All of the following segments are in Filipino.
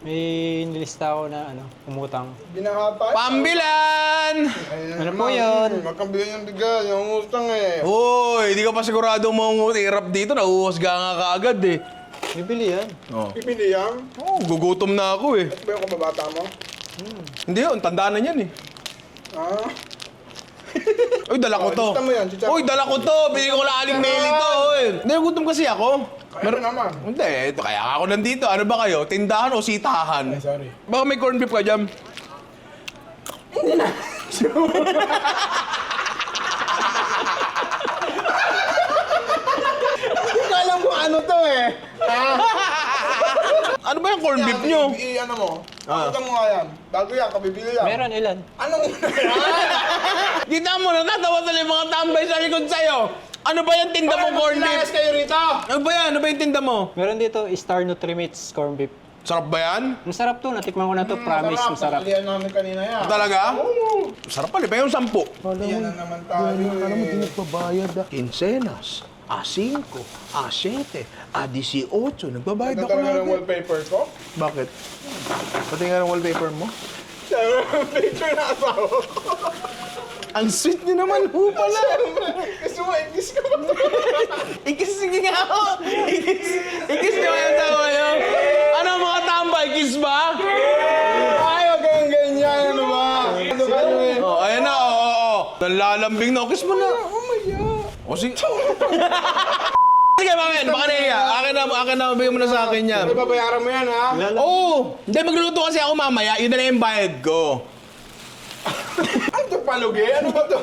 May nilista ako na ano, umutang. Binahapa. Pambilan! Ano po yun? Magkambilan yung bigas, yung utang eh. Uy, di ka pa sigurado mo irap dito. Nauhusga nga kaagad eh. Bibili yan. Oh. Pipili yan. oh, gugutom na ako eh. Ito ba yung kababata mo? Hindi yun, tandaan na yan eh. Ah, Uy, dala ko Oh, to. lista mo yan, chicharon. Uy, dala ko to. Bili ko lang aling meli to. Uy. Hindi, gutom kasi ako. Kaya mo naman. Hindi, ito kaya ako nandito. Ano ba kayo? Tindahan o sitahan? sorry. Baka may corned beef ka dyan. Hindi ko alam kung ano to eh. Ano ba yung corned beef nyo? I, ano mo? Ah. Ano mo nga yan? Bago yan, kabibili yan. Meron ilan? Anong? Kita mo, natatawa sa yung mga tambay sa likod sa'yo. Ano ba yung tinda mo corned beef? Pinayas kayo rito. Ano ba yan? Ano ba yung tinda mo? Meron dito, Star Nutrimates corn beef. Sarap ba yan? Masarap to, natikman ko na to, promise, masarap. Nakalihan namin kanina yan. Talaga? Oo. Sarap pala. Pa yung sampu. Yan na naman tayo eh. nagbabayad ah. Quincenas, A5, A7, A18. Nagbabayad Ito ako talaga ng lagi. wallpaper ko. Bakit? Pati nga ng wallpaper mo. Picture na asawa ko. Ang sweet niyo naman po pala. Gusto mo, ikis ka ba? Ikis sige nga ako. Ikis, ikis niyo kaya tawa niyo. Ano mga tambay? Kiss ba? Ayaw kayong ganyan, ano ba? Ano eh? Oh, ayan na. Oo, oo, oo. Nalalambing na. Kiss mo na. Oh my God. O sige. Sige, mamen. Baka nahiya. Akin na, akin na. Bigyan mo na sa akin yan. May babayaran mo yan, ha? Oo. Oh, hindi, magluluto kasi ako mamaya. Yun na lang yung bayad ko. Ano palugi? Ano ba to?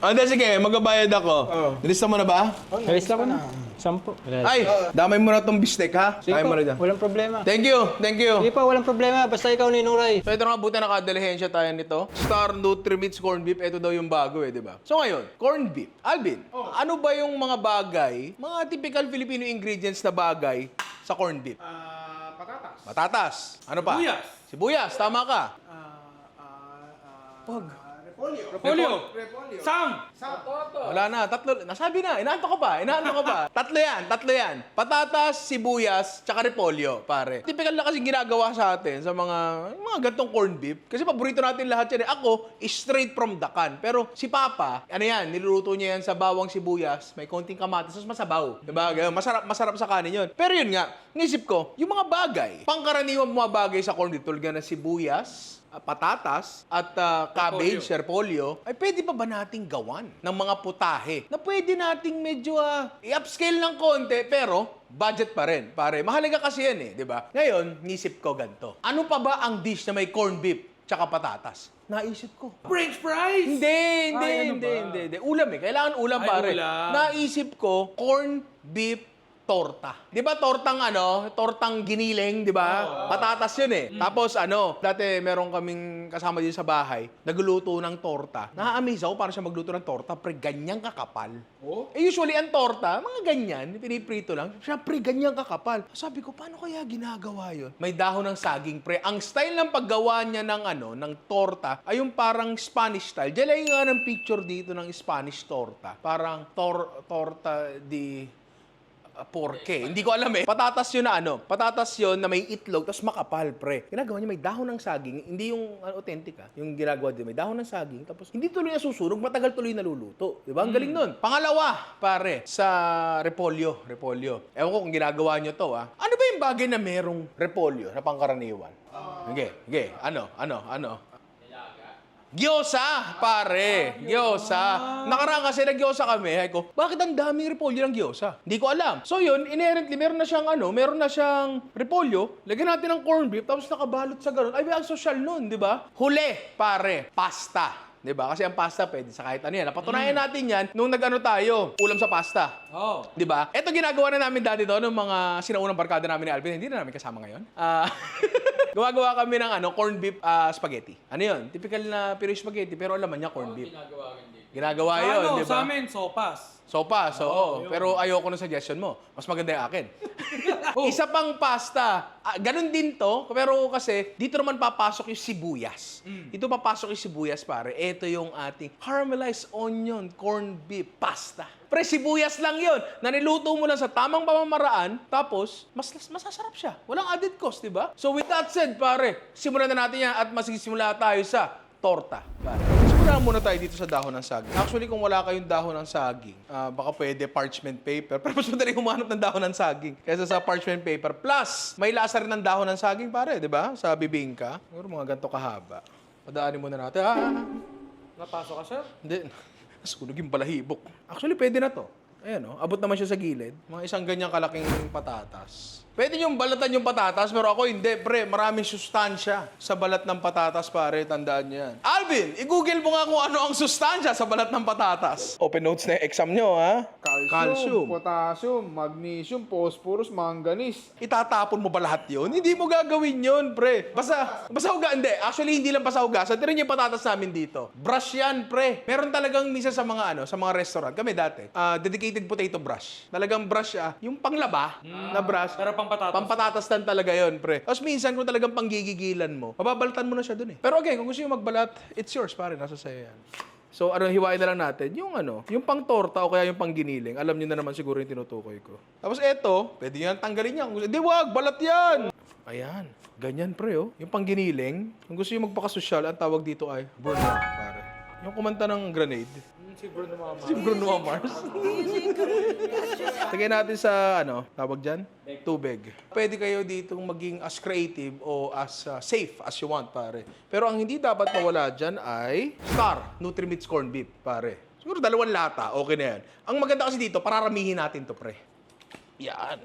Ah, Hindi, sige. Magbabayad ako. Oh. Nilista mo na ba? Nalista ko na. Sampo. Ay, damay mo na tong bistek, ha? Sige po, mo na dyan. walang problema. Thank you, thank you. Sige pa, walang problema. Basta ikaw ninuray. So ito nga, buti nakadalihensya tayo nito. Star Nutrimits Corned Beef, ito daw yung bago eh, di ba? So ngayon, corned beef. Alvin, ano ba yung mga bagay, mga typical Filipino ingredients na bagay sa corned beef? Ah, patatas. Patatas. Ano pa? Sibuyas. Sibuyas, tama ka. Wag. Repolyo. Repolyo. Repolyo. Sam. Wala na, tatlo. Nasabi na, inaanto ko pa, inaanto ko pa. tatlo yan, tatlo yan. Patatas, sibuyas, tsaka repolyo, pare. Typical na kasi ginagawa sa atin sa mga mga gantong corned beef. Kasi paborito natin lahat yan. eh. Ako, straight from the can. Pero si Papa, ano yan, niluluto niya yan sa bawang sibuyas, may konting kamatis, tapos masabaw. Diba? Ganun, Masarap, masarap sa kanin yun. Pero yun nga, nisip ko, yung mga bagay, pangkaraniwang mga bagay sa corned beef, tulad nga ng sibuyas, ah, patatas at ah, cabbage, repolyo, ay pwede pa ba nating gawan ng mga putahe na pwede nating medyo ah, i-upscale ng konti pero budget pa rin, pare. Mahalaga kasi yan eh, di ba? Ngayon, nisip ko ganito. Ano pa ba ang dish na may corned beef tsaka patatas? Naisip ko. French fries. Hindi, hindi, Ay, ano hindi, ba? hindi, hindi. Ulam eh. Kailangan ulam, Ay, pare. ulam. Naisip ko, corn beef torta. 'Di ba tortang ano, tortang giniling, 'di ba? Patatas 'yun eh. Tapos ano, dati meron kaming kasama din sa bahay, nagluluto ng torta. Na-amaze ako para siya magluto ng torta, pre ganyang kakapal. Oh? Eh usually ang torta, mga ganyan, piniprito lang. Siyempre, ganyan kakapal. Sabi ko, paano kaya ginagawa yun? May dahon ng saging, pre. Ang style ng paggawa niya ng ano, ng torta, ay yung parang Spanish style. Diyan lang nga ng picture dito ng Spanish torta. Parang tor torta di porke. Hindi ko alam eh. Patatas yun na ano. Patatas yun na may itlog, tapos makapal, pre. Ginagawa niya may dahon ng saging. Hindi yung ano, authentic ah. Yung ginagawa din. May dahon ng saging, tapos hindi tuloy na susunog, matagal tuloy naluluto. Di ba? Ang galing nun. Pangalawa, pare, sa repolyo. Repolyo. Ewan ko kung ginagawa niyo to ah. Ano ba yung bagay na merong repolyo na pangkaraniwan? Okay, okay. Ano, ano, ano? Gyosa, pare. Gyosa. Nakaraan kasi nag-gyosa kami. Ay ko, bakit ang daming repolyo ng gyosa? Hindi ko alam. So yun, inherently, meron na siyang ano, meron na siyang repolyo. Lagyan natin ng corned beef, tapos nakabalot sa ganun. Ay, ang social nun, di ba? Huli, pare. Pasta. Di ba? Kasi ang pasta pwede sa kahit ano yan. Napatunayan natin yan nung nag-ano tayo, ulam sa pasta. Oh. Di ba? Ito ginagawa na namin dati doon ng mga sinaunang barkada namin ni Alvin. Hindi na namin kasama ngayon. Ah, gumagawa kami ng ano, corned beef ah, spaghetti. Ano yun? Typical na Pinoy spaghetti pero alaman niya corned beef. Ginagawa Sa yun, ano, di sa ba? amin, sopas. Sopa, so oo. Pero ayoko ng suggestion mo. Mas maganda yung akin. Isa pang pasta. Ah, ganun din to, pero kasi dito naman papasok yung sibuyas. Dito papasok yung sibuyas, pare. Ito yung ating caramelized onion corned beef pasta. Pre, sibuyas lang yon na niluto mo lang sa tamang pamamaraan, tapos mas masasarap siya. Walang added cost, di ba? So with that said, pare, simulan na natin yan at masisimula tayo sa torta. Pare. Simulan muna tayo dito sa dahon ng saging. Actually, kung wala kayong dahon ng saging, ah, baka pwede parchment paper. Pero mas madali humanap ng dahon ng saging kaysa sa parchment paper. Plus, may lasa rin ng dahon ng saging, pare, di ba? Sa bibingka. Siguro mga ganito kahaba. Padaanin muna natin. Ah, Napasok ka, sir? hindi. Nasunog yung balahibok. Actually, pwede na to. Ayan, oh. abot naman siya sa gilid. Mga isang ganyang kalaking patatas. Pwede yung balatan yung patatas, pero ako hindi, pre. Maraming sustansya sa balat ng patatas, pare. Tandaan niyo yan. Alvin, i-google mo nga kung ano ang sustansya sa balat ng patatas. Open notes na yung exam nyo, ha? Calcium, Calcium. potassium, magnesium, phosphorus, manganese. Itatapon mo ba lahat yun? Hindi mo gagawin yun, pre. Basta, basta huga, hindi. Actually, hindi lang basta hugasan. Tinan niyo yung patatas namin dito. Brush yan, pre. Meron talagang misa sa mga ano, sa mga restaurant. Kami dati, ah, dedicated potato brush. Talagang brush siya. Yung panglaba na brush. Pero pang patatas. Pampatatas lang talaga yon pre. Tapos minsan kung talagang panggigigilan mo, mababalatan mo na siya dun eh. Pero again, kung gusto nyo magbalat, it's yours, pare. Nasa sa'yo yan. So, ano, hiwain na lang natin. Yung ano, yung pang torta o kaya yung pang giniling. Alam nyo na naman siguro yung tinutukoy ko. Tapos eto, pwede nyo tanggalin yan. Hindi, wag, balat yan! Ayan. Ganyan, pre, oh. Yung pang giniling, kung gusto nyo magpakasosyal, ang tawag dito ay burnout, pare. Yung kumanta ng grenade. Si Bruno Mama. Si Bruno Mars. Tagay natin sa, ano, tawag dyan? Tubig. Pwede kayo dito maging as creative o as uh, safe as you want, pare. Pero ang hindi dapat mawala dyan ay Star Nutrimits Corned Beef, pare. Siguro dalawang lata, okay na yan. Ang maganda kasi dito, pararamihin natin to, pre. Yan.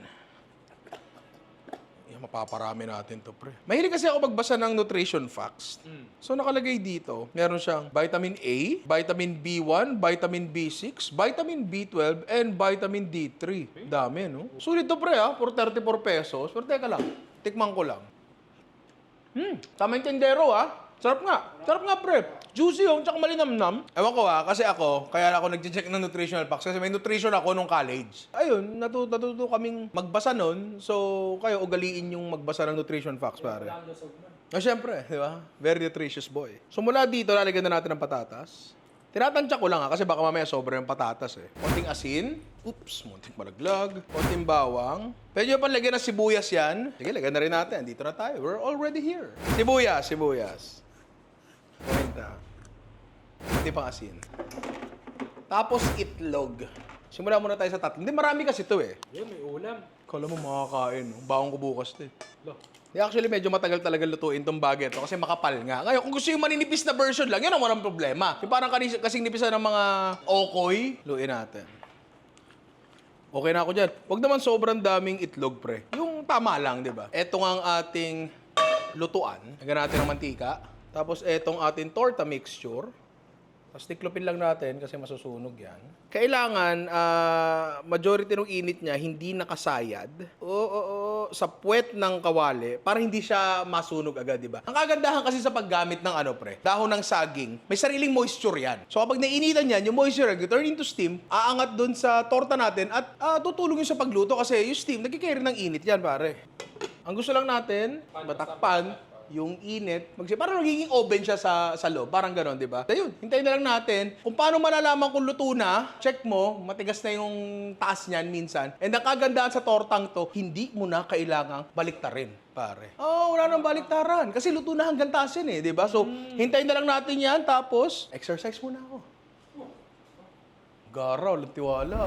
Mapaparami natin to, pre. Mahilig kasi ako magbasa ng nutrition facts. So, nakalagay dito, meron siyang vitamin A, vitamin B1, vitamin B6, vitamin B12, and vitamin D3. Dami, no? Sulit to, pre, ha? For 34 pesos. Pero teka lang, tikman ko lang. Hmm, tama yung tendero, ha? Sarap nga. Sarap nga, pre. Juicy yung, tsaka malinamnam. Ewan ko ha, kasi ako, kaya ako nag-check ng nutritional facts kasi may nutrition ako nung college. Ayun, natuto, natuto kaming magbasa nun. So, kayo ugaliin yung magbasa ng nutrition facts, pare. Ah, syempre, di ba? Very nutritious boy. So, mula dito, lalagyan na natin ng patatas. Tinatansya ko lang ha, kasi baka mamaya sobra yung patatas eh. Konting asin. Oops, munting malaglag. Konting bawang. Pwede nyo pa lagyan ng sibuyas yan. Sige, lagyan na rin natin. Dito na tayo. We're already here. Sibuyas, sibuyas. Kwenta. Hindi pang asin. Tapos itlog. Simula muna tayo sa tatlo. Hindi, marami kasi ito eh. Yun, may ulam. Kala mo makakain. no? Baong ko bukas to eh. Lo. Eh, actually, medyo matagal talaga lutuin tong baget to kasi makapal nga. Ngayon, kung gusto yung maninipis na version lang, yun ang walang problema. Yung parang kanis- kasing nipisan ng mga okoy, luin natin. Okay na ako dyan. Huwag naman sobrang daming itlog, pre. Yung tama lang, di ba? Ito nga ang ating lutuan. Lagyan natin ng mantika. Tapos etong ating torta mixture. Tapos tiklopin lang natin kasi masusunog yan. Kailangan, ah, majority ng init niya hindi nakasayad. Oo, oo, oo, sa puwet ng kawali para hindi siya masunog agad, di ba? Ang kagandahan kasi sa paggamit ng ano, pre, dahon ng saging, may sariling moisture yan. So kapag nainitan yan, yung moisture turn into steam, aangat dun sa torta natin at ah, tutulong yun sa pagluto kasi yung steam, nagkikarry ng init yan, pare. Ang gusto lang natin, matakpan, yung init, mag parang nagiging oven siya sa, sa loob. Parang gano'n, di ba? Ayun, hintayin na lang natin. Kung paano malalaman kung luto na, check mo, matigas na yung taas niyan minsan. And ang kagandahan sa tortang to, hindi mo na kailangang baliktarin, pare. Oh, wala nang baliktaran. Kasi luto na hanggang taas yan eh, di ba? So, hintayin na lang natin yan, tapos, exercise muna ako. Garaw, tiwala.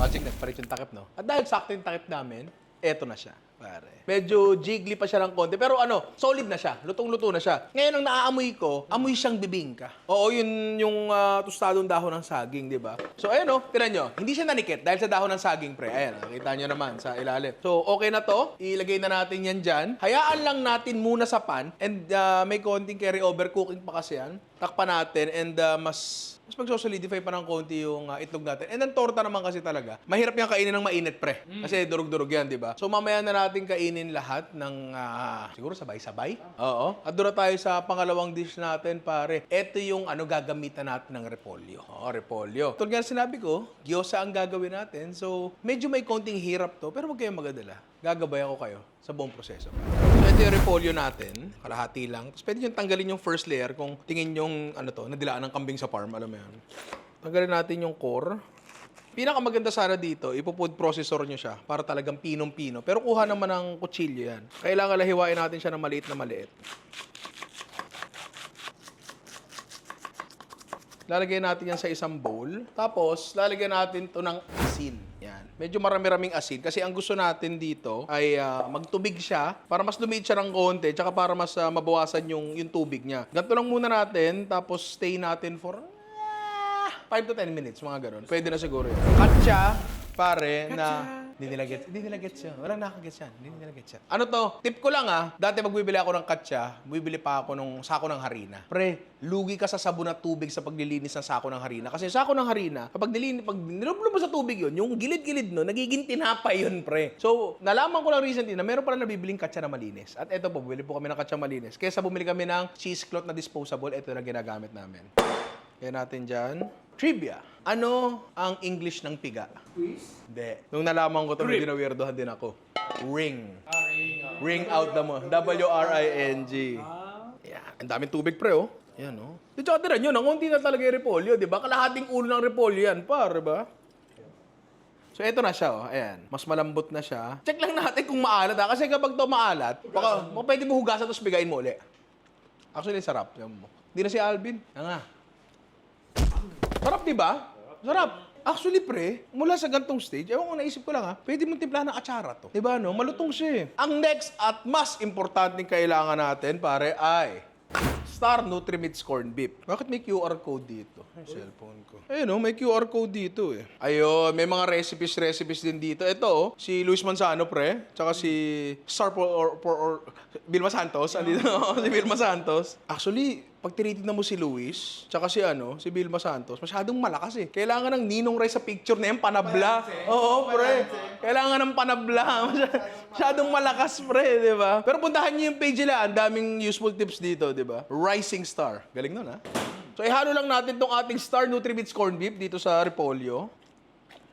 Magic, nagparit yung takip, no? At dahil sakto yung takip namin, eto na siya, pare. Medyo jiggly pa siya ng konti, pero ano, solid na siya. Lutong-luto na siya. Ngayon, ang naaamoy ko, amoy siyang bibingka. Oo, yun yung uh, tostadong dahon ng saging, di ba? So, ayan o, tinan nyo. Hindi siya nanikit dahil sa dahon ng saging, pre. Ayan, nakita nyo naman sa ilalim. So, okay na to. Ilagay na natin yan dyan. Hayaan lang natin muna sa pan. And uh, may konting carry over cooking pa kasi yan. Takpan natin and uh, mas mas magso-solidify pa ng konti yung uh, itlog natin. And ang torta naman kasi talaga, mahirap yung kainin ng mainit pre. Kasi durug-durug yan, di ba? So mamaya na natin kainin lahat ng ah, siguro sabay-sabay. Oo. At na tayo sa pangalawang dish natin, pare. Ito yung ano gagamitan natin ng repolyo. Oo, repolyo. Tulad nga sinabi ko, gyoza ang gagawin natin. So medyo may konting hirap to, pero huwag kayong magadala. Gagabay ako kayo sa buong proseso. So ito yung repolyo natin, kalahati lang. Tapos pwede yung tanggalin yung first layer kung tingin yung ano to, nadilaan ng kambing sa farm, alam mo yan. Tanggalin natin yung core. Pinakamaganda sana dito, ipo-food processor nyo siya para talagang pinong-pino. Pero kuha naman ng kutsilyo yan. Kailangan lahiwain natin siya ng maliit na maliit. Lalagyan natin yan sa isang bowl. Tapos, lalagyan natin to ng asin. Yan. Medyo marami-raming asin. Kasi ang gusto natin dito ay ah, magtubig siya para mas lumiit siya ng konti. Tsaka para mas ah, mabawasan yung, yung tubig niya. Ganito lang muna natin. Tapos, stay natin for 5 to 10 minutes, mga ganun. Pwede na siguro yun. Katsa, pare, na... Hindi nila gets. Hindi nila gets yan. Walang nakagets yan. Hindi nila gets yan. Ano to? Tip ko lang ah. Dati magbibili ako ng katsa, bibili pa ako ng sako ng harina. Pre, lugi ka sa sabon at tubig sa paglilinis ng sako ng harina. Kasi sako ng harina, kapag nilin, pag nilublob sa tubig yun, yung gilid-gilid no, nagiging tinapay yun, pre. So, nalaman ko lang recently na meron pala nabibiling katsa na malinis. At eto po, bumili po kami ng katsa malinis. Kesa bumili kami ng cheesecloth na disposable, ito na ginagamit namin. Kaya natin dyan. Trivia. Ano ang English ng piga? Quiz? Hindi. Nung nalaman ko ito, medyo na-weirdohan din ako. Ring. Ah, ring. ah. Ring out na mo. W-R-I-N-G. Ah, Yan. Ang daming tubig, pre, oh. Yan, oh. Di tsaka tira nyo, nangunti na talaga yung repolyo, di ba? Kalahating ulo ng repolyo yan, par, di ba? So, eto na siya, oh. Ayan. Mas malambot na siya. Check lang natin kung maalat, ha? Kasi kapag to maalat, baka, baka pwede mo hugasan tapos bigayin mo uli. Actually, sarap. Yan mo. Hindi na si Alvin. Yan nga. Sarap, di ba? Sarap. Actually, pre, mula sa gantong stage, ewan ko, naisip ko lang ha, pwede mong timplahan ng atsara to. Di ba, no? Malutong siya eh. Ang next at mas importanteng kailangan natin, pare, ay Star Nutrimits Corn Beef. Bakit may QR code dito? Ay, cellphone ko. Ayun, oh, may QR code dito eh. Ayun, may mga recipes, recipes din dito. Ito, oh, si Luis Manzano, pre. Tsaka si Star por, or, por, or, Vilma Santos. Andito, oh, si Vilma Santos. Actually, pag tinitignan mo si Luis, tsaka si ano, si Vilma Santos, masyadong malakas eh. Kailangan ng Ninong Ray sa picture na yan, panabla. Oo, pre. Kailangan ng panabla. masyadong malakas, pre, di ba? Pero puntahan niyo yung page nila, ang daming useful tips dito, di ba? Rising Star. Galing nun, ha? So, ihalo lang natin tong ating Star Nutrimits Corn Beef dito sa Repolyo.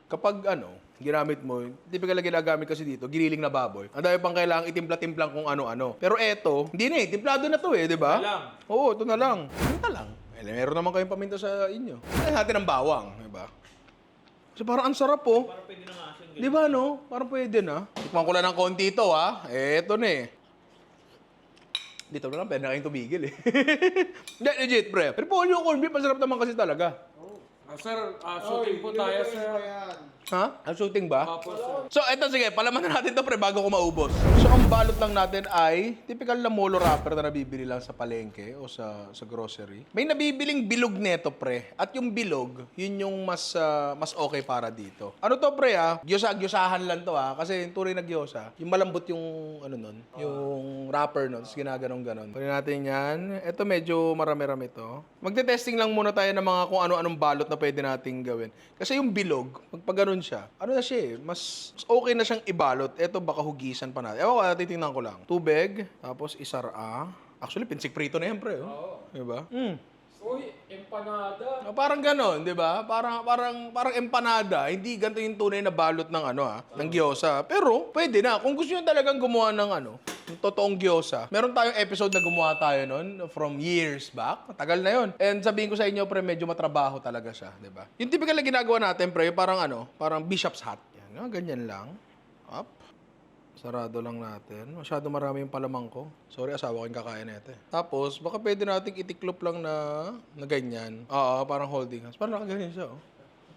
Kapag ano, ginamit mo, typical na ginagamit kasi dito, giniling na baboy. Ang dami pang kailangang itimpla-timplang kung ano-ano. Pero eto, hindi na eh, timplado na to eh, di ba? Ito lang. Oo, ito na lang. Ito lang. Eh, meron naman kayong paminta sa inyo. Kaya natin ng bawang, di ba? Kasi parang ang sarap po. Parang pwede na nga Di ba no? Parang pwede na. Tikman ko lang ng konti ito ha. Eh, ito na eh. Dito na lang, pwede na kayong tumigil eh. Hindi, legit, pre. Pero po yung corned beef, masarap naman kasi talaga. Ah, sir, ah, shooting po tayo, sir. Ha? Ang shooting ba? So, eto sige, palaman na natin to pre bago ko maubos. So, ang balot lang natin ay typical na molo wrapper na nabibili lang sa palengke o sa sa grocery. May nabibiling bilog neto pre. At yung bilog, yun yung mas ah, mas okay para dito. Ano to pre ah? Gyosa, gyosahan lang to ah. Kasi yung tunay na gyosa, yung malambot yung ano nun, yung wrapper nun. Tapos ginaganong ganon. Pwede natin yan. Ito medyo marami-rami to. Magte-testing lang muna tayo ng mga kung ano-anong balot na pwede nating gawin. Kasi yung bilog, pag, pag ganun siya, ano na siya eh, mas, mas okay na siyang ibalot. Ito baka hugisan pa natin. Ewan ko, titingnan ko lang. Tubig, tapos isara. Actually, pinsik prito na yan, pre. Oh. Diba? Mm. Uy, empanada. Ah, Parang ganon, 'di ba? Parang parang parang empanada, hindi ganito yung tunay na balot ng ano ha, ng gyoza. Pero pwede na kung gusto niyo talagang gumawa ng ano, totoong gyoza. Meron tayong episode na gumawa tayo noon from years back. Tagal na 'yon. And sabihin ko sa inyo, pre, medyo matrabaho talaga siya, 'di ba? Yung typical na ginagawa natin, pre, parang ano, parang bishop's hat. Yan, no? ganyan lang. Up. Sarado lang natin. Masyado marami yung palamang ko. Sorry, asawa ko yung kakain nito eh. Tapos, baka pwede nating itiklop lang na, na ganyan. Oo, parang holding hands. Parang nakaganyan siya, oh.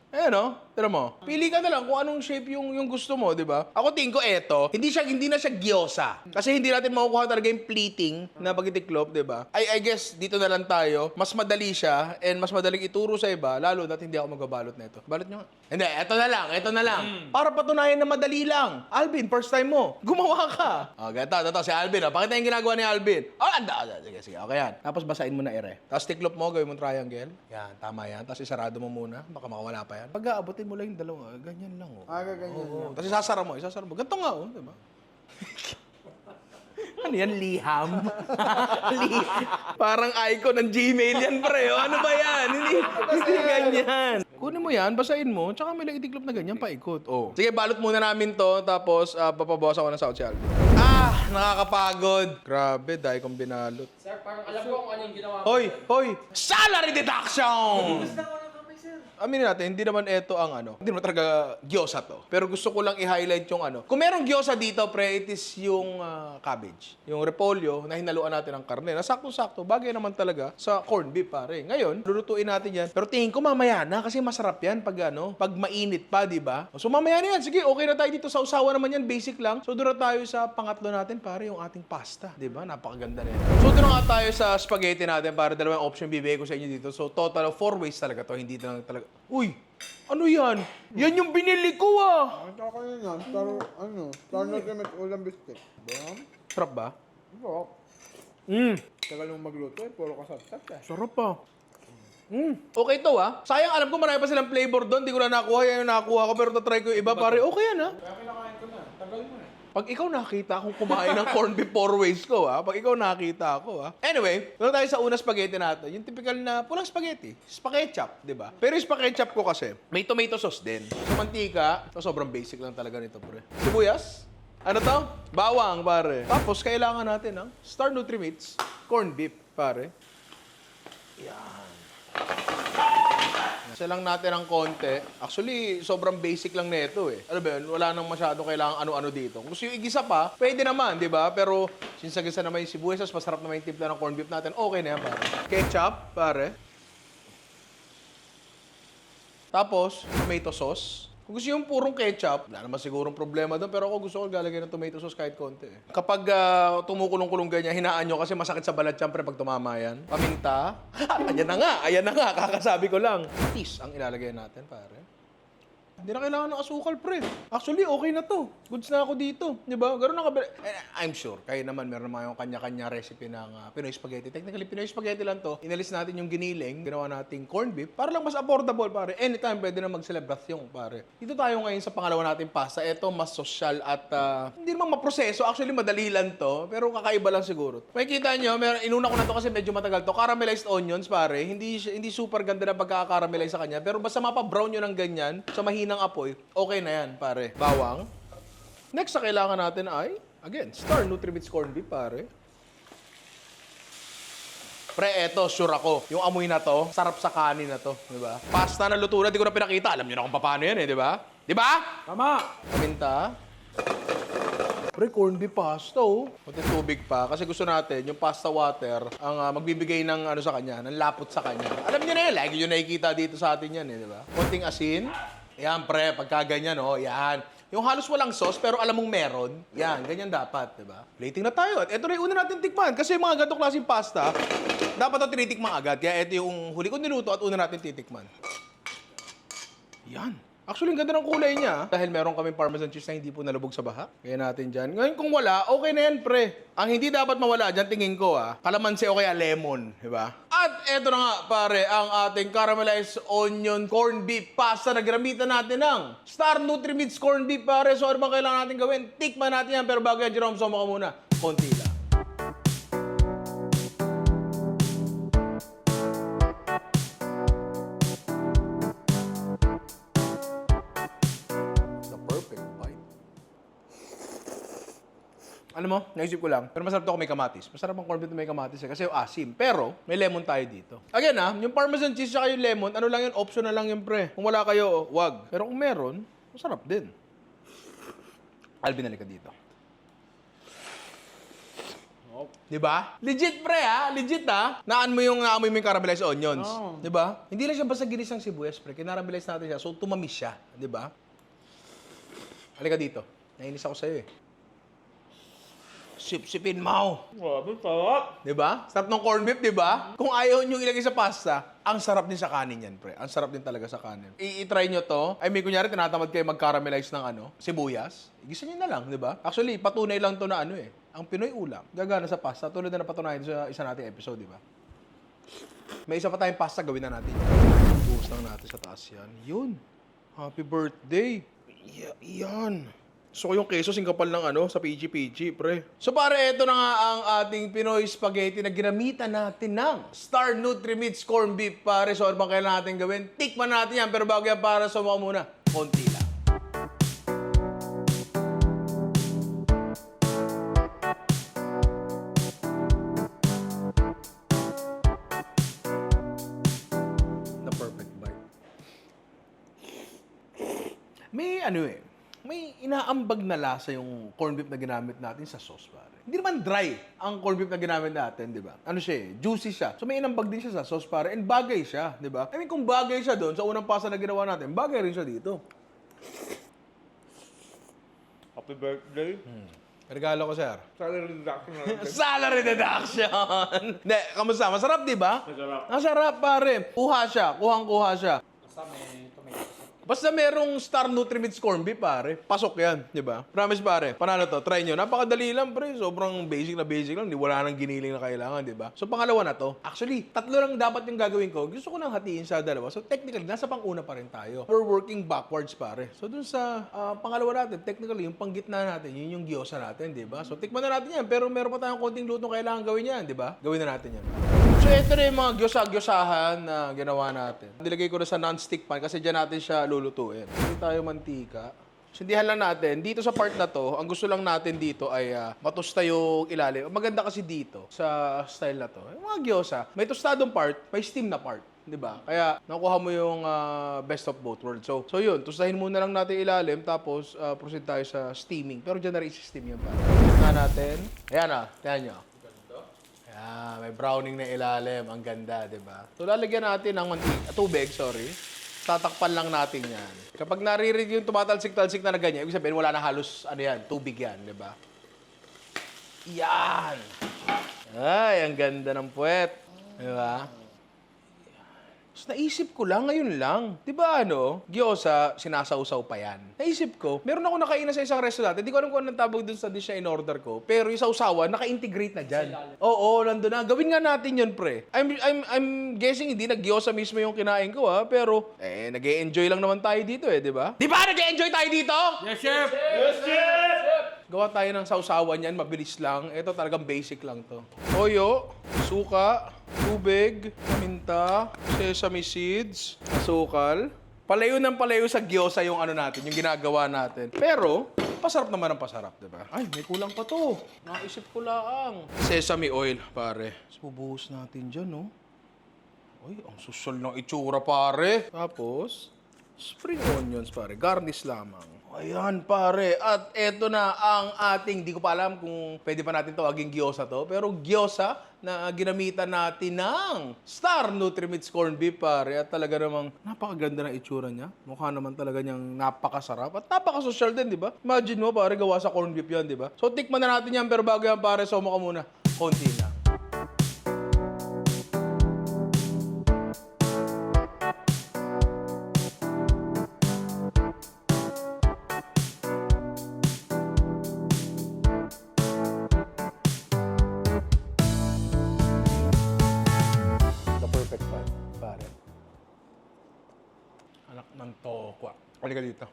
Ayan o, tira mo. Pili ka na lang kung anong shape yung, yung gusto mo, di ba? Ako tingin ko eto, hindi siya hindi na siya gyosa. Kasi hindi natin makukuha talaga yung pleating na pagitiklop, di ba? I, I guess dito na lang tayo, mas madali siya and mas madaling ituro sa iba, lalo na hindi ako magabalot nito. Balot nyo. Hindi, eto na lang, eto na lang. Para patunayan na madali lang. Alvin, first time mo. Gumawa ka. Okay, ito, ito, si Alvin. Oh. Pakita yung ginagawa ni Alvin. Oh, anda, anda. Sige, sige. Okay yan. Tapos basahin mo na ere. Tapos tiklop mo, gawin mo triangle. Yan, tama yan. Tapos isarado mo muna. Baka makawala pa yan. Pag aabutin mo lang yung dalawa, ganyan lang. Oh. Ah, ganyan Oo. Tapos isasara mo, isasara mo. Ganito nga, oh. Diba? ano yan? Liham? Li- Parang icon ng Gmail yan, pre. Oh, ano ba yan? Hindi, hindi ganyan. Kunin mo yan, basahin mo, tsaka may lang itiklop na ganyan, paikot. Oh. Sige, balot muna namin to, tapos uh, papabawas ako ng South Shelby. Ah, nakakapagod. Grabe, dahil kong binalot. Sir, parang alam ko kung ano yung ginawa mo. Hoy, hoy! Salary deduction! Aminin natin, hindi naman ito ang ano, hindi naman talaga gyosa to. Pero gusto ko lang i-highlight yung ano. Kung merong gyosa dito, pre, it is yung ah, cabbage. Yung repolyo na hinaluan natin ng karne. Na sakto-sakto, bagay naman talaga sa corned beef, pare. Ngayon, lulutuin natin yan. Pero tingin ko mamaya na kasi masarap yan pag ano, pag mainit pa, di ba? So mamaya na yan. Sige, okay na tayo dito sa usawa naman yan, basic lang. So doon tayo sa pangatlo natin, pare, yung ating pasta. Di ba? Napakaganda na yan. So doon nga tayo sa spaghetti natin, para dalawang option bibigay ko sa inyo dito. So total of four ways talaga to. Hindi na talaga. Uy! Ano yan? Yan yung binili ko ah! Ang ako yun yan. Star, ano, star na gamit ulam biscuit. Bam? Sarap ba? Bro, Mm. tagal mong magluto eh. Puro kasat-sat eh. Sarap pa. Mm. Okay to ah. Sayang alam ko marami pa silang flavor doon. Di ko na nakuha. Yan yung nakuha ko. Pero tatry ko yung iba. Pare, okay yan ah. Kaya kinakain ko na. Tagal mo eh. Pag ikaw nakita akong kumain ng corned beef four ways ko, ha? Pag ikaw nakita ako, ha? Anyway, doon tayo sa una spaghetti natin. Yung typical na pulang spaghetti. Spaghetchop, di ba? Pero yung spaghetchop ko kasi, may tomato sauce din. Mantika, so sobrang basic lang talaga nito, pre. Sibuyas, ano to? Bawang, pare. Tapos, kailangan natin ng Star Nutri-Mix corned beef, pare. Isa lang natin ng konti. Actually, sobrang basic lang nito eh. Ano ba yun? Wala nang masyado kailangan ano-ano dito. Kung gusto yung igisa pa, pwede naman, di ba? Pero, since nagisa naman yung sibuyas, mas masarap naman yung timpla ng corned beef natin, okay na yan, pare. Ketchup, pare. Tapos, tomato sauce. Kung gusto yung purong ketchup, wala naman sigurong problema doon. Pero ako gusto ko lalagay ng tomato sauce kahit konti. eh. Kapag ah, tumukulong-kulong ganyan, hinaan nyo kasi masakit sa balat syempre pag tumama yan. Paminta. ayan na nga, ayan na nga, kakasabi ko lang. Tis ang ilalagay natin, pare. Hindi na kailangan ng asukal, pre. Actually, okay na to. Goods na ako dito. Di ba? Ganun ang kabila. Eh, I'm sure, kayo naman, meron naman yung kanya-kanya recipe ng ah, Pinoy Spaghetti. Technically, Pinoy Spaghetti lang to. Inalis natin yung giniling, ginawa nating corned beef, para lang mas affordable, pare. Anytime, pwede na mag-celebrasyon, pare. Dito tayo ngayon sa pangalawa nating pasta. Ito, mas social at ah, hindi naman maproseso. Actually, madali lang to. Pero kakaiba lang siguro. Makikita nyo, meron, inuna ko na to kasi medyo matagal to. Caramelized onions, pare. Hindi, hindi super ganda na pagkakaramelize sa kanya. Pero basta mapa-brown nyo ng ganyan, sa mahinang apoy, okay na yan, pare. Bawang. Next na kailangan natin ay, again, Star Nutrimits Corned Beef, pare. Pre, eto, sure ako. Yung amoy na to, sarap sa kanin na to, di ba? Pasta na luto na, di ko na pinakita. Alam niyo na kung paano yan eh, di ba? Di ba? Tama! Paminta. Pre, corned beef pasta, oh. Pati tubig pa. Kasi gusto natin, yung pasta water, ang ah, magbibigay ng ano sa kanya, ng lapot sa kanya. Alam niyo na yan, lagi yung nakikita dito sa atin yan, eh, di ba? Konting asin. Yan, pre, pagka ganyan, oh, yan. Yung halos walang sauce, pero alam mong meron. Yan, ganyan dapat, di ba? Plating na tayo. At ito na yung una natin tikman. Kasi yung mga ganitong klaseng pasta, dapat ito tinitikman agad. Kaya ito yung huli ko niluto at una natin titikman. Yan. Actually, ang ganda ng kulay niya. ah. Dahil meron kaming parmesan cheese na hindi po nalubog sa baha. Kaya natin dyan. Ngayon, kung wala, okay na yan, pre. Ang hindi dapat mawala dyan, tingin ko, ah, kalamansi o kaya lemon. Di ba? At eto na nga, pare, ang ating caramelized onion corned beef pasta na ginamitan natin ng Star Nutri-Mix corned beef, pare. So, ano bang kailangan natin gawin? Tikman natin yan. Pero bago yan, Jerome, soma ka muna. Konti lang. Alam mo, naisip ko lang, pero masarap to kung may kamatis. Masarap ang corned beef na may kamatis eh, kasi yung asim. Pero, may lemon tayo dito. Again ah, yung parmesan cheese at yung lemon, ano lang yun, optional lang yun pre. Kung wala kayo, wag. Pero kung meron, masarap din. Alvin, halika dito. Di ba? Legit pre ha, legit ha. Naan mo yung naamoy mo yung caramelized onions. Di ba? Hindi lang siya basta ginisang sibuyas pre, kinaramelize natin siya. So tumamis siya, di ba? Halika dito. Nainis ako sa'yo eh. Sip-sipin mo. Grabe, sarap. Di ba? Sarap ng corned beef, di ba? Kung ayaw nyo ilagay sa pasta, ang sarap din sa kanin yan, pre. Ang sarap din talaga sa kanin. I-try nyo to. I mean, kunyari, tinatamad kayo mag-caramelize ng ano, sibuyas. Igisa nyo na lang, di ba? Actually, patunay lang to na ano eh. Ang Pinoy ulam, gagana sa pasta. Tulad na napatunayan sa isa nating episode, di ba? May isa pa tayong pasta, gawin na natin. Buhos lang natin sa taas yan. Yun. Happy birthday. Y- yan. So yung queso singkapal ng ano sa PG-PG, pre. So pare, ito na nga ang ating Pinoy spaghetti na ginamitan natin ng Star Nutri-Mix Corned Beef, pare. So ano bang kailangan natin gawin? Tikman natin yan. Pero bago yan, para sa muna, konti lang. May inaambag na lasa yung corned beef na ginamit natin sa sauce, pare. Hindi naman dry ang corned beef na ginamit natin, di ba? Ano siya eh, juicy siya. So may inambag din siya sa sauce, pare. And bagay siya, di ba? I mean, kung bagay siya doon sa unang pasta na ginawa natin, bagay rin siya dito. Happy birthday. Regalo ko, sir. Salary reduction na natin. Salary deduction! Hindi, kamusta? Masarap, di ba? Masarap. Masarap, pare. Kuha siya. Kuhang-kuha siya. Basta merong Star Nutrimits Corn Beef, pare. Pasok yan, di ba? Promise, pare. Panalo to. Try nyo. Napakadali lang, pre. Sobrang basic na basic lang. Di wala nang giniling na kailangan, di ba? So, pangalawa na to. Actually, tatlo lang dapat yung gagawin ko. Gusto ko nang hatiin sa dalawa. So, technically, nasa pang-una pa rin tayo. We're working backwards, pare. So, dun sa ah, pangalawa natin, technically, yung panggitna natin, yun yung gyoza natin, di ba? So, tikman na natin yan. Pero meron pa tayong konting lutong kailangan gawin yan, di ba? Gawin na natin yan. So, ito na yung mga gyosa-gyosahan na ginawa natin. Nilagay ko na sa non-stick pan kasi dyan natin siya lulutuin. Hindi tayo mantika. Sindihan lang natin. Dito sa part na to, ang gusto lang natin dito ay ah, matusta yung ilalim. Maganda kasi dito, sa style na to. Yung mga gyosa, may tostadong part, may steam na part. 'di ba? Kaya nakuha mo yung ah, best of both worlds. So, so yun, tustahin muna lang natin ilalim tapos ah, proceed tayo sa steaming. Pero dyan na rin steam yun pa. Tingnan natin. Ayan ah, tingnan nyo. Ayan, may browning na ilalim. Ang ganda, di ba? So, lalagyan natin ng mantika, tubig, sorry. Tatakpan lang natin yan. Kapag naririnig yung tumatalsik-talsik na na ganyan, ibig sabihin wala na halos, ano yan, tubig yan, di ba? Yan! Ay, ang ganda ng puwet. Di ba? Tapos naisip ko lang, ngayon lang. Di ba ano, gyoza, sinasawsaw pa yan. Naisip ko, meron ako nakainan sa isang restaurant. Hindi ko alam kung anong tawag dun sa dish na in-order ko. Pero yung sausawan, naka-integrate na dyan. Oo, nandun na. Gawin nga natin yun, pre. I'm, I'm, I'm guessing hindi na gyoza mismo yung kinain ko, ha? Pero, eh, nag enjoy lang naman tayo dito, eh, di ba? Di ba nag enjoy tayo dito? Yes, chef! Gawa tayo ng sausawan yan, mabilis lang. Ito talagang basic lang to. Toyo, suka, tubig, paminta, sesame seeds, asukal. Palayo ng palayo sa gyoza yung ano natin, yung ginagawa natin. Pero, pasarap naman ang pasarap, di ba? Ay, may kulang pa to. Naisip ko lang. Sesame oil, pare. So, bubuhos natin dyan, no? Uy, ang susol ng itsura, pare. Tapos, spring onions, pare. Garnish lamang. Ayan, pare. At eto na ang ating, di ko pa alam kung pwede pa natin tawagin gyoza to, pero gyoza na ginamitan natin ng Star Nutrimits Corned Beef, pare. At talaga namang napakaganda ng itsura niya. Mukha naman talaga niyang napakasarap. At napakasosyal din, di ba? Imagine mo, pare, gawa sa corned beef yan, di ba? So, tikman na natin yan, pero bago yan, pare, ka muna. Konti lang. Anak ng tokwa. Halika dito.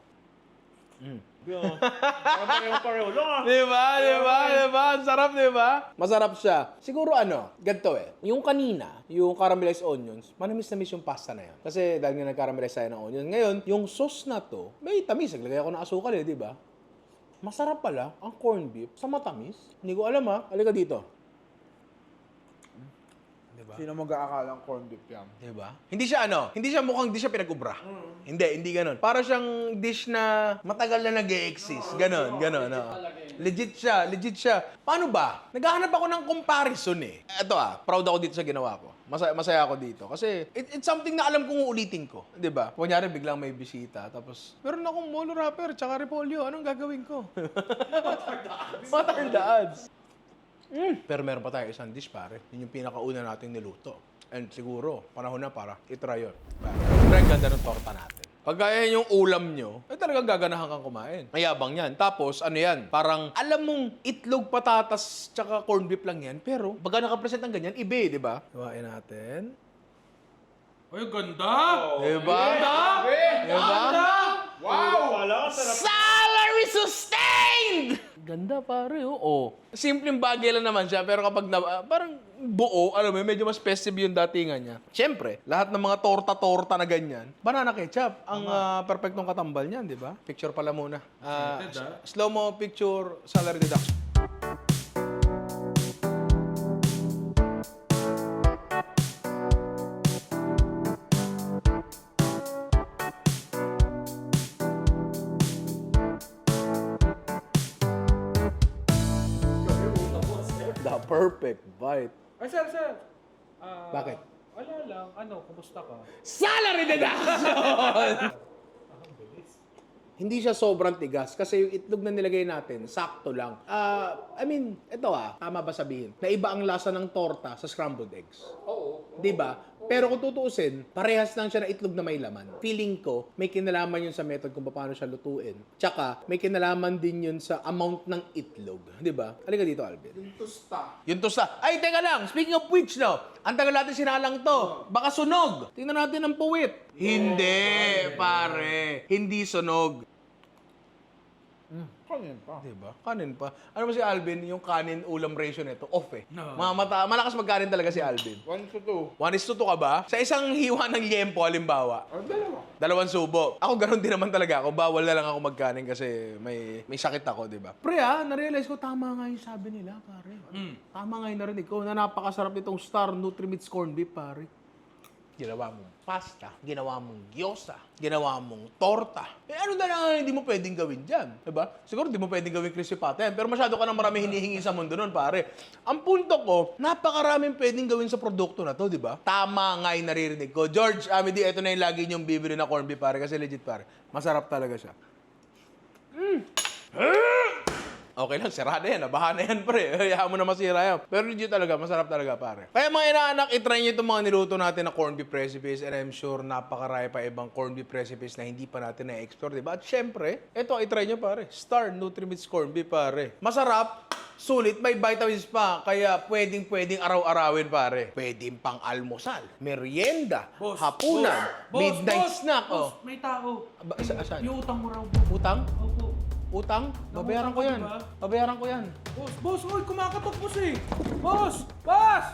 Pareho-pareho lang ah. Di ba? Di ba? Di ba? Ang sarap, di ba? Masarap siya. Siguro ano, ganito eh. Yung kanina, yung caramelized onions, manamis na miss yung pasta na yun. Kasi dahil nga nag-caramelize tayo ng onion. Ngayon, yung sauce na to, may tamis. Naglagay ako ng asukal eh, di ba? Masarap pala ang corned beef sa matamis. Hindi ko alam ha. Halika dito. Sino mag-aakalang corned beef yan? Di ba? Hindi siya ano, hindi siya mukhang di siya pinag-ubra. Hindi, hindi ganun. Para siyang dish na matagal na nag exist Ganon, ganon. oo. Legit siya, legit siya. Paano ba? Naghahanap ako ng comparison eh. Ito ah, proud ako dito sa ginawa ko. Masaya, masaya ako dito. Kasi it- it's something na alam kong uulitin ko. Di ba? Kunyari, biglang may bisita. Tapos, meron akong molo rapper, tsaka repolyo. Anong gagawin ko? What are the odds? Mm. Pero meron pa tayo isang dish, pare. Yun yung pinakauna nating niluto. And siguro, panahon na para itry yun. Pero ang ganda ng torta natin. Pag kaya yung ulam nyo, eh talagang gaganahan kang kumain. Mayabang yan. Tapos, ano yan? Parang, alam mong itlog, patatas, tsaka corned beef lang yan. Pero, pagka nakapresent ng ganyan, iba eh, di ba? Iwain natin. Ay, ganda! Diba? Diba? Salary sustained! Ganda pare, oo. Oh. Simpleng bagay lang naman siya, pero kapag na, ah, parang buo, alam mo, medyo mas festive yung datingan niya. Siyempre, lahat ng mga torta-torta na ganyan, banana ketchup, ang ah, perfectong katambal niyan, di ba? Picture pala muna. Ah, s- slow mo picture, salary deduction. Perfect bite. Ay, sir, sir. Ah, Bakit? Wala lang. Ano, kumusta ka? Salary deduction! Hindi siya sobrang tigas kasi yung itlog na nilagay natin, sakto lang. Ah, I mean, ito ah, tama ba sabihin? Na iba ang lasa ng torta sa scrambled eggs. Oo. 'Di ba? Pero kung tutuusin, parehas lang siya na itlog na may laman. Feeling ko, may kinalaman yun sa method kung paano siya lutuin. Tsaka, may kinalaman din yun sa amount ng itlog. 'Di ba? Halika dito, Alvin. Yung tusta. Yung tusta. Ay, teka lang. Speaking of which, no? Ang tagal natin sinalang to. Baka sunog. Tingnan natin ang puwit. Hindi, pare. Hindi sunog. Kanin pa. Diba? Kanin pa. Ano ba si Alvin, yung kanin ulam ratio nito, off eh. Mga mata, malakas magkanin talaga si Alvin. One to two. One is to two ka ba? Sa isang hiwa ng liempo, halimbawa. dalawa. Dalawang subo. Ako ganun din naman talaga ako. Bawal na lang ako magkanin kasi may may sakit ako, di ba? Pre ah, na-realize ko tama nga yung sabi nila, pare. Tama nga yung narinig ko na napakasarap nitong Star Nutrimits Corned Beef, pare. Ginawa mong pasta, ginawa mong gyosa, ginawa mong torta. Eh ano na lang ang hindi mo pwedeng gawin dyan? Diba? Siguro hindi mo pwedeng gawin crispy pattern, pero masyado ka nang marami hinihingi sa mundo nun, pare. Ang punto ko, napakaraming pwedeng gawin sa produkto na to, di ba? Tama nga yung naririnig ko. George, Amity, ito na yung lagi niyong bibili na corned beef, pare, kasi legit, pare. Masarap talaga siya. Okay lang, sira na yan. Nabaha na yan, pre. Hayaan mo na masira yan. Pero legit talaga, masarap talaga, pare. Kaya mga inaanak, itry nyo itong mga niluto natin na corned beef recipes and I'm sure napakarami pa ibang corned beef recipes na hindi pa natin na-explore, di ba? At syempre, ito, itry nyo, pare. Star Nutrimits Corned Beef, pare. Masarap, sulit, may vitamins pa. Kaya pwedeng-pwedeng araw-arawin, pare. Pwedeng pang almusal, merienda, Boss, hapunan, boss, midnight boss, snack. Boss, Oh. may tao. Ba, isa, asan? Yung utang mo raw. Utang? Opo. Utang? Babayaran ko yan. diba? Babayaran ko yan. Boss, boss, oy, kumakatok boss eh. Boss, boss!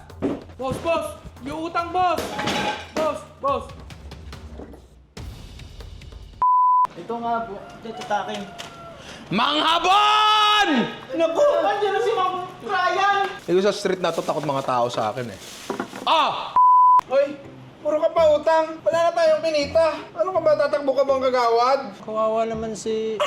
Boss, boss, yung utang, boss! Boss, boss! Ito nga po, dito takin. Manghabon! Naku! Andiyan na si Ma'am Ryan! Ito sa street na to, takot mga tao sa akin eh. Ah! Hoy, puro ka pa utang. Wala na tayong pinita. Ano ka ba, tatakbo ka bang kagawad? Kawawa naman si...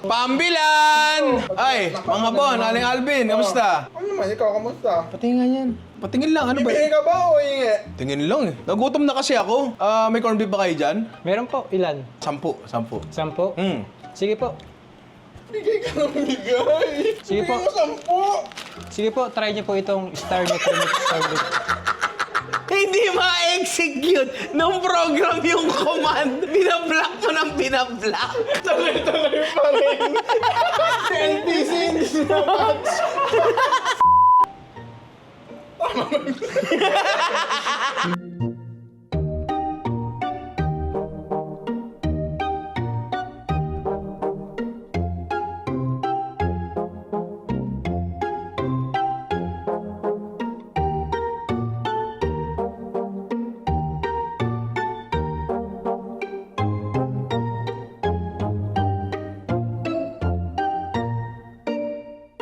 Pambilan! Ay, manghabon, aling Alvin, kamusta? Ano naman, ikaw, kamusta? Patingin yan. Patingin lang, ano ba Bibili ka ba o hingi? Tingin lang eh. Nagutom na kasi ako. Ah, may corned beef ba kayo dyan? Meron po, ilan? Sampu, sampu. Sampo? Hmm. Sige po. Bigay ka ng bigay. Sige po. Bigay mo sampu. Sige po, try niyo po itong Star Nutrimits Corned Beef. Hindi ma-execute ng program yung command. Binablock mo ng binablock. Tuloy-tuloy pa rin. NPC hindi na match.